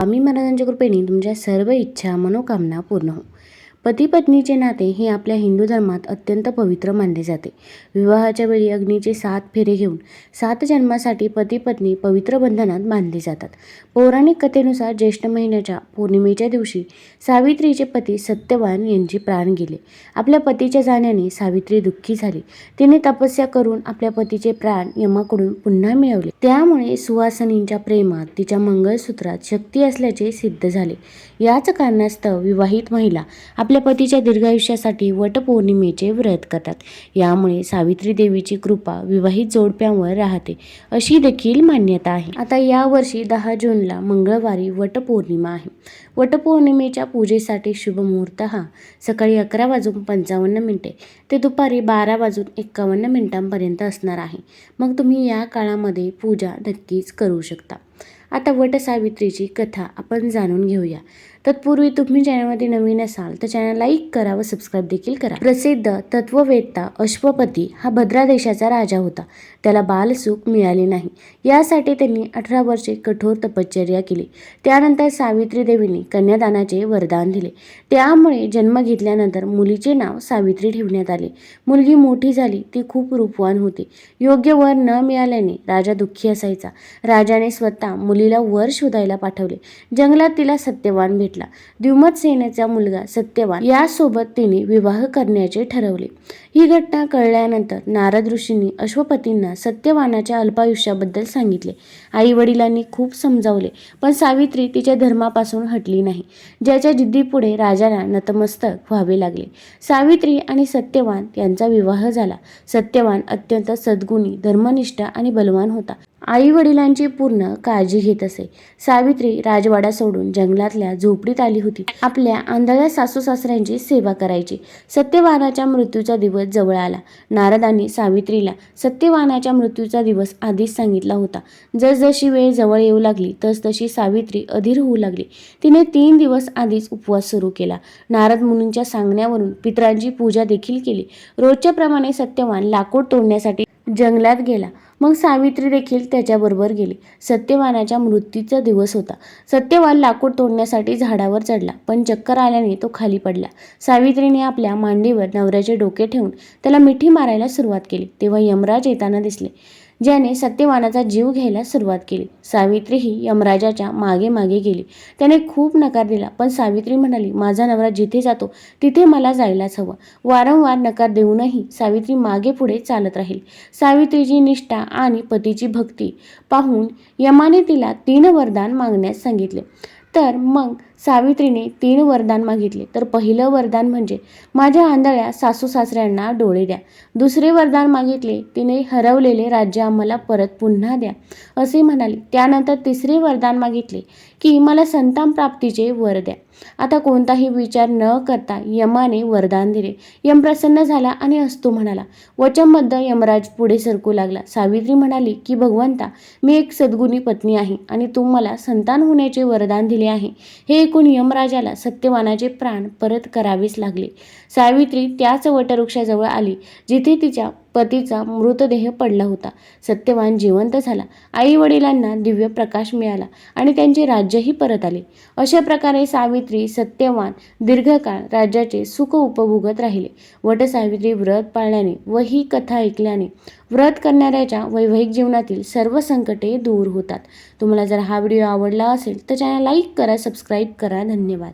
स्वामी महाराजांच्या कृपेने तुमच्या सर्व इच्छा मनोकामना पूर्ण हो पती पत्नीचे नाते हे आपल्या हिंदू धर्मात अत्यंत पवित्र मानले जाते. विवाहाच्या वेळी अग्नीचे सात फेरे घेऊन सात जन्मासाठी पती पत्नी पवित्र बंधनात बांधले जातात. पौराणिक कथेनुसार ज्येष्ठ महिन्याच्या पौर्णिमेच्या दिवशी सावित्रीचे पती सत्यवान यांचे प्राण गेले. आपल्या पतीच्या जाण्याने सावित्री दुःखी झाली. तिने तपस्या करून आपल्या पतीचे प्राण यमाकडून पुन्हा मिळवले. त्यामुळे सुवासनींच्या प्रेमात तिच्या मंगळसूत्रात शक्ती असल्याचे सिद्ध झाले. याच कारणास्तव विवाहित महिला आपल्या पतीच्या दीर्घायुष्यासाठी वटपौर्णिमेचे व्रत करतात. यामुळे सावित्री देवीची कृपा विवाहित जोडप्यांवर राहते अशी देखील मान्यता आहे. आता यावर्षी दहा जूनला मंगळवारी वटपौर्णिमा आहे. वटपौर्णिमेच्या पूजेसाठी शुभ मुहूर्त हा सकाळी अकरा वाजून पंचावन्न मिनिटे ते दुपारी बारा वाजून एक्कावन्न मिनिटांपर्यंत असणार आहे. मग तुम्ही या काळामध्ये पूजा नक्कीच करू शकता. आता वटसावित्रीची कथा आपण जाणून घेऊया. तत्पूर्वी तुम्ही चॅनलमध्ये नवीन असाल तर चॅनल लाईक करा व सबस्क्राईब देखील करा. प्रसिद्ध तत्ववेत्ता अश्वपती हा भद्रा देशाचा राजा होता. त्याला बालसुख मिळाले नाही. यासाठी त्यांनी अठरा वर्षे कठोर तपश्चर्या केली. त्यानंतर सावित्री देवीने कन्यादानाचे वरदान दिले. त्यामुळे जन्म घेतल्यानंतर मुलीचे नाव सावित्री ठेवण्यात आले. मुलगी मोठी झाली ती खूप रूपवान होती. योग्य वर न मिळाल्याने राजा दुःखी असायचा. राजाने स्वतः मुलीला वर शोधायला पाठवले. जंगलात तिला सत्यवान भेटला. द्युमत सेनेचा मुलगा सत्यवान यासोबत तिने विवाह करण्याचे ठरवले. ही घटना कळल्यानंतर नारद ऋषींनी अश्वपतींना सत्यवानाच्या अल्पायुष्याबद्दल सांगितले. आई वडिलांनी खूप समजावले पण सावित्री तिच्या धर्मापासून हटली नाही ज्याच्या जिद्दीपुढे राजाला नतमस्तक व्हावे लागले. सावित्री आणि सत्यवान यांचा विवाह झाला. सत्यवान अत्यंत सद्गुणी धर्मनिष्ठ आणि बलवान होता. आई वडिलांची पूर्ण काळजी घेत असे. सावित्री राजवाडा सोडून जंगलातल्या झोपडीत आली होती. आपल्या आंधळ्या सासू सासऱ्यांची सेवा करायची. सत्यवानाच्या मृत्यूचा दिवस जवळ आला. नारदांनी सावित्रीला सत्यवानाच्या मृत्यूचा दिवस आधीच सांगितला होता. जसजशी वेळ जवळ येऊ लागली तसतशी सावित्री अधीर होऊ लागली. तिने तीन दिवस आधीच उपवास सुरू केला. नारद मुनींच्या सांगण्यावरून पितरांची पूजा देखील केली. रोजच्याप्रमाणे सत्यवान लाकूड तोडण्यासाठी जंगलात गेला. मग सावित्री देखील त्याच्याबरोबर गेली. सत्यवानाच्या मृत्यूचा दिवस होता. सत्यवान लाकूड तोडण्यासाठी झाडावर चढला पण चक्कर आल्याने तो खाली पडला. सावित्रीने आपल्या मांडीवर नवऱ्याचे डोके ठेवून त्याला मिठी मारायला सुरुवात केली तेव्हा यमराज येताना दिसले ज्याने सत्यवानाचा जीव घ्यायला सुरुवात केली. सावित्री ही यमराजाच्या मागे मागे गेली. त्याने खूप नकार दिला पण सावित्री म्हणाली माझा नवरा जिथे जातो तिथे मला जायलाच हवं. वारंवार नकार देऊनही सावित्री मागे पुढे चालत राहील. सावित्रीची निष्ठा आणि पतीची भक्ती पाहून यमाने तिला तीन वरदान मागण्यास सांगितले. तर मग सावित्रीने तीन वरदान मागितले. तर पहिलं वरदान म्हणजे माझ्या आंधळ्या सासू सासऱ्यांना डोळे द्या. दुसरे वरदान मागितले तिने हरवलेले राज्य आम्हाला परत पुन्हा द्या. असे म्हणाले. त्यानंतर तिसरे वरदान मागितले की मला संतान प्राप्तीचे वर द्या. आता कोणताही विचार न करता यमाने वरदान दिले. यम प्रसन्न झाला आणि असतो म्हणाला वचनबद्ध यमराज पुढे सरकू लागला. सावित्री म्हणाली की भगवंता मी एक सद्गुणी पत्नी आहे आणि तू मला संतान होण्याचे वरदान दिले आहे. हे ऐकून यमराजाला सत्यवानाचे प्राण परत करावेच लागले. सावित्री त्याच वटवृक्षाजवळ आली जिथे तिच्या पतीचा मृतदेह पडला होता. सत्यवान जिवंत झाला. आई वडिलांना दिव्य प्रकाश मिळाला आणि त्यांचे राज्यही परत आले. अशा प्रकारे सावित्री सत्यवान दीर्घकाळ राज्याचे सुख उपभोगत राहिले. वटसावित्री व्रत पाळल्याने व ही कथा ऐकल्याने व्रत करणाऱ्याच्या वैवाहिक जीवनातील सर्व संकटे दूर होतात. तुम्हाला जर हा व्हिडिओ आवडला असेल तर चॅनल लाईक करा सबस्क्राईब करा. धन्यवाद.